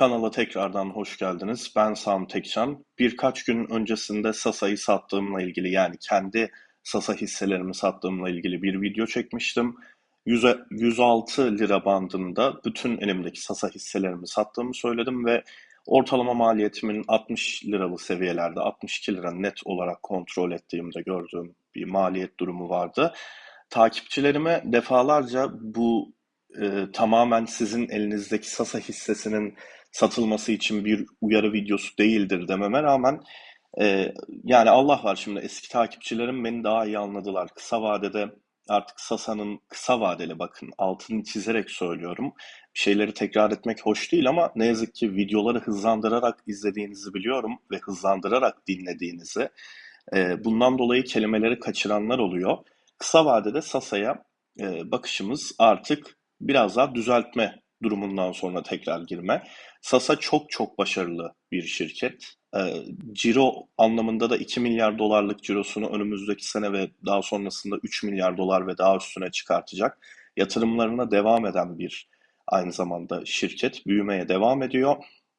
Kanala tekrardan hoş geldiniz. Ben Sam Tekcan. Birkaç gün öncesinde Sasa'yı sattığımla ilgili yani kendi Sasa hisselerimi sattığımla ilgili bir video çekmiştim. 106 lira bandında bütün elimdeki Sasa hisselerimi sattığımı söyledim ve ortalama maliyetimin 60 liralı seviyelerde 62 lira net olarak kontrol ettiğimde gördüğüm bir maliyet durumu vardı. Takipçilerime defalarca bu e, tamamen sizin elinizdeki Sasa hissesinin satılması için bir uyarı videosu değildir dememe rağmen e, yani Allah var şimdi eski takipçilerim beni daha iyi anladılar. Kısa vadede artık Sasa'nın kısa vadeli bakın altını çizerek söylüyorum. Bir şeyleri tekrar etmek hoş değil ama ne yazık ki videoları hızlandırarak izlediğinizi biliyorum ve hızlandırarak dinlediğinizi. E, bundan dolayı kelimeleri kaçıranlar oluyor. Kısa vadede Sasa'ya e, bakışımız artık biraz daha düzeltme durumundan sonra tekrar girme. Sasa çok çok başarılı bir şirket. E, ciro anlamında da 2 milyar dolarlık cirosunu önümüzdeki sene ve daha sonrasında 3 milyar dolar ve daha üstüne çıkartacak. Yatırımlarına devam eden bir aynı zamanda şirket büyümeye devam ediyor.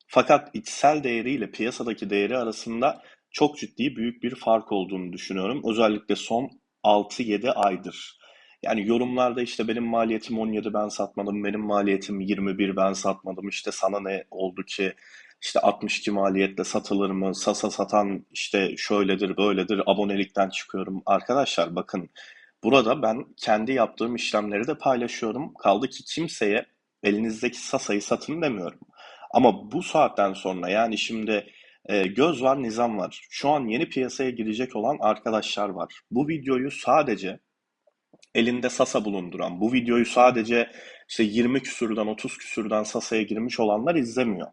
Fakat içsel değeriyle piyasadaki değeri arasında çok ciddi büyük bir fark olduğunu düşünüyorum. Özellikle son 6-7 aydır. Yani yorumlarda işte benim maliyetim 17 ben satmadım, benim maliyetim 21 ben satmadım, işte sana ne oldu ki işte 62 maliyetle satılır mı, sasa satan işte şöyledir böyledir, abonelikten çıkıyorum. Arkadaşlar bakın burada ben kendi yaptığım işlemleri de paylaşıyorum. Kaldı ki kimseye elinizdeki sasayı satın demiyorum. Ama bu saatten sonra yani şimdi e, göz var nizam var. Şu an yeni piyasaya girecek olan arkadaşlar var. Bu videoyu sadece elinde Sasa bulunduran, bu videoyu sadece işte 20 küsürden 30 küsürden Sasa'ya girmiş olanlar izlemiyor.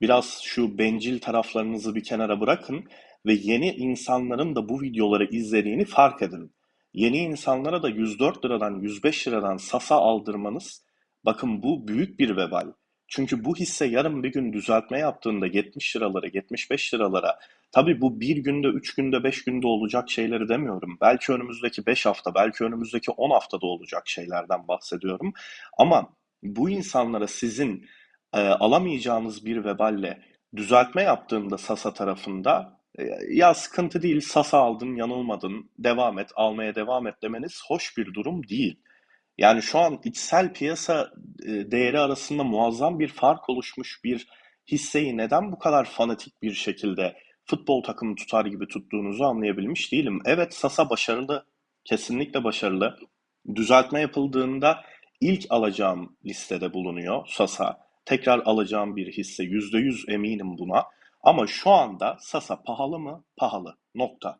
Biraz şu bencil taraflarınızı bir kenara bırakın ve yeni insanların da bu videoları izlediğini fark edin. Yeni insanlara da 104 liradan 105 liradan Sasa aldırmanız bakın bu büyük bir vebal. Çünkü bu hisse yarın bir gün düzeltme yaptığında 70 liralara, 75 liralara Tabii bu bir günde, üç günde, beş günde olacak şeyleri demiyorum. Belki önümüzdeki beş hafta, belki önümüzdeki on haftada olacak şeylerden bahsediyorum. Ama bu insanlara sizin e, alamayacağınız bir veballe düzeltme yaptığında Sasa tarafında e, ya sıkıntı değil, Sasa aldın, yanılmadın, devam et, almaya devam et demeniz hoş bir durum değil. Yani şu an içsel piyasa e, değeri arasında muazzam bir fark oluşmuş bir hisseyi neden bu kadar fanatik bir şekilde futbol takımı tutar gibi tuttuğunuzu anlayabilmiş değilim. Evet Sasa başarılı, kesinlikle başarılı. Düzeltme yapıldığında ilk alacağım listede bulunuyor Sasa. Tekrar alacağım bir hisse %100 eminim buna. Ama şu anda Sasa pahalı mı? Pahalı. Nokta.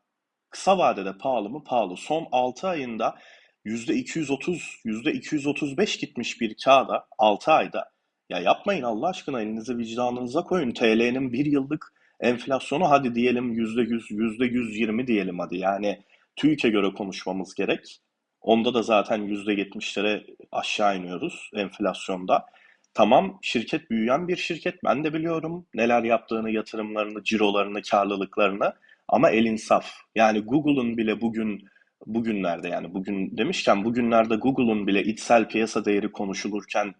Kısa vadede pahalı mı? Pahalı. Son 6 ayında %230, %235 gitmiş bir kağıda 6 ayda. Ya yapmayın Allah aşkına elinizi vicdanınıza koyun. TL'nin bir yıllık enflasyonu hadi diyelim yüzde yüz, yüzde yüz yirmi diyelim hadi. Yani TÜİK'e göre konuşmamız gerek. Onda da zaten yüzde yetmişlere aşağı iniyoruz enflasyonda. Tamam şirket büyüyen bir şirket ben de biliyorum neler yaptığını, yatırımlarını, cirolarını, karlılıklarını ama el insaf. Yani Google'un bile bugün bugünlerde yani bugün demişken bugünlerde Google'un bile içsel piyasa değeri konuşulurken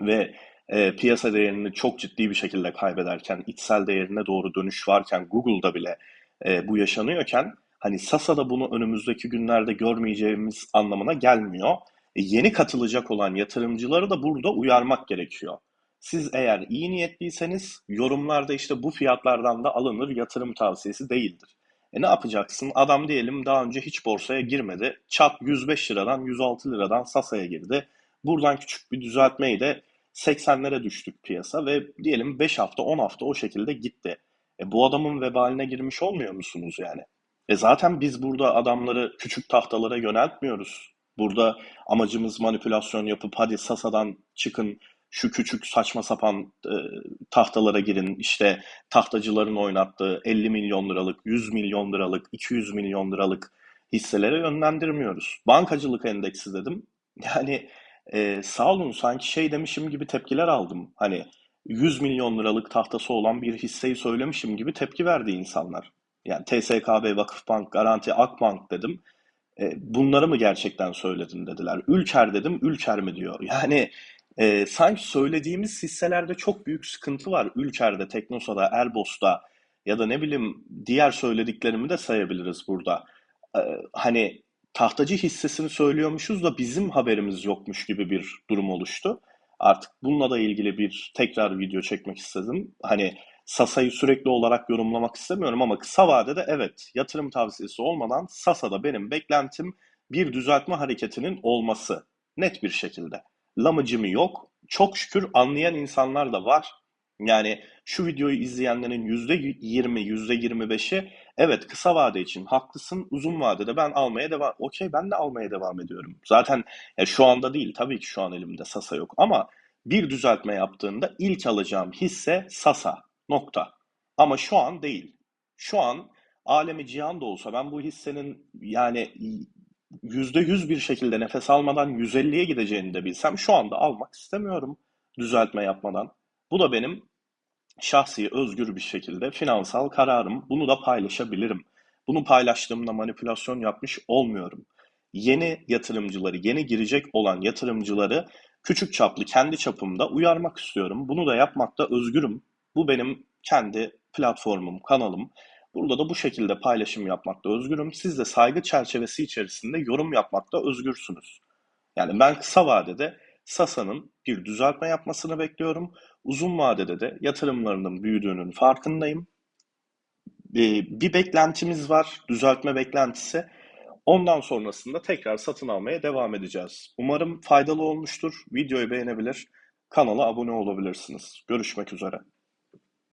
ve e, piyasa değerini çok ciddi bir şekilde kaybederken, içsel değerine doğru dönüş varken, Google'da bile e, bu yaşanıyorken hani Sasa'da bunu önümüzdeki günlerde görmeyeceğimiz anlamına gelmiyor. E, yeni katılacak olan yatırımcıları da burada uyarmak gerekiyor. Siz eğer iyi niyetliyseniz yorumlarda işte bu fiyatlardan da alınır yatırım tavsiyesi değildir. E ne yapacaksın? Adam diyelim daha önce hiç borsaya girmedi. Çat 105 liradan 106 liradan Sasa'ya girdi. Buradan küçük bir düzeltmeyi de 80'lere düştük piyasa ve diyelim 5 hafta 10 hafta o şekilde gitti. E bu adamın vebaline girmiş olmuyor musunuz yani? E zaten biz burada adamları küçük tahtalara yöneltmiyoruz. Burada amacımız manipülasyon yapıp hadi Sasa'dan çıkın şu küçük saçma sapan e, tahtalara girin. İşte tahtacıların oynattığı 50 milyon liralık, 100 milyon liralık, 200 milyon liralık hisselere yönlendirmiyoruz. Bankacılık endeksi dedim. Yani e, sağ olun sanki şey demişim gibi tepkiler aldım. Hani 100 milyon liralık tahtası olan bir hisseyi söylemişim gibi tepki verdi insanlar. Yani TSKB, Vakıfbank, Garanti, Akbank dedim. E, bunları mı gerçekten söyledin dediler. Ülker dedim, Ülker mi diyor. Yani Ee, sanki söylediğimiz hisselerde çok büyük sıkıntı var. Ülker'de, Teknosa'da, Erbos'ta ya da ne bileyim diğer söylediklerimi de sayabiliriz burada. Ee, hani tahtacı hissesini söylüyormuşuz da bizim haberimiz yokmuş gibi bir durum oluştu. Artık bununla da ilgili bir tekrar video çekmek istedim. Hani Sasa'yı sürekli olarak yorumlamak istemiyorum ama kısa vadede evet yatırım tavsiyesi olmadan Sasa'da benim beklentim bir düzeltme hareketinin olması net bir şekilde. Lamıcımı yok. Çok şükür anlayan insanlar da var. Yani şu videoyu izleyenlerin %20, %25'i evet kısa vade için haklısın, uzun vadede ben almaya devam, okey ben de almaya devam ediyorum. Zaten ya şu anda değil, tabii ki şu an elimde Sasa yok ama bir düzeltme yaptığında ilk alacağım hisse Sasa, nokta. Ama şu an değil. Şu an alemi cihan da olsa ben bu hissenin yani %100 bir şekilde nefes almadan 150'ye gideceğini de bilsem şu anda almak istemiyorum düzeltme yapmadan. Bu da benim şahsi, özgür bir şekilde finansal kararım. Bunu da paylaşabilirim. Bunu paylaştığımda manipülasyon yapmış olmuyorum. Yeni yatırımcıları, yeni girecek olan yatırımcıları küçük çaplı kendi çapımda uyarmak istiyorum. Bunu da yapmakta özgürüm. Bu benim kendi platformum, kanalım. Burada da bu şekilde paylaşım yapmakta özgürüm. Siz de saygı çerçevesi içerisinde yorum yapmakta özgürsünüz. Yani ben kısa vadede Sasa'nın bir düzeltme yapmasını bekliyorum. Uzun vadede de yatırımlarının büyüdüğünün farkındayım. Ee, bir beklentimiz var, düzeltme beklentisi. Ondan sonrasında tekrar satın almaya devam edeceğiz. Umarım faydalı olmuştur. Videoyu beğenebilir, kanala abone olabilirsiniz. Görüşmek üzere.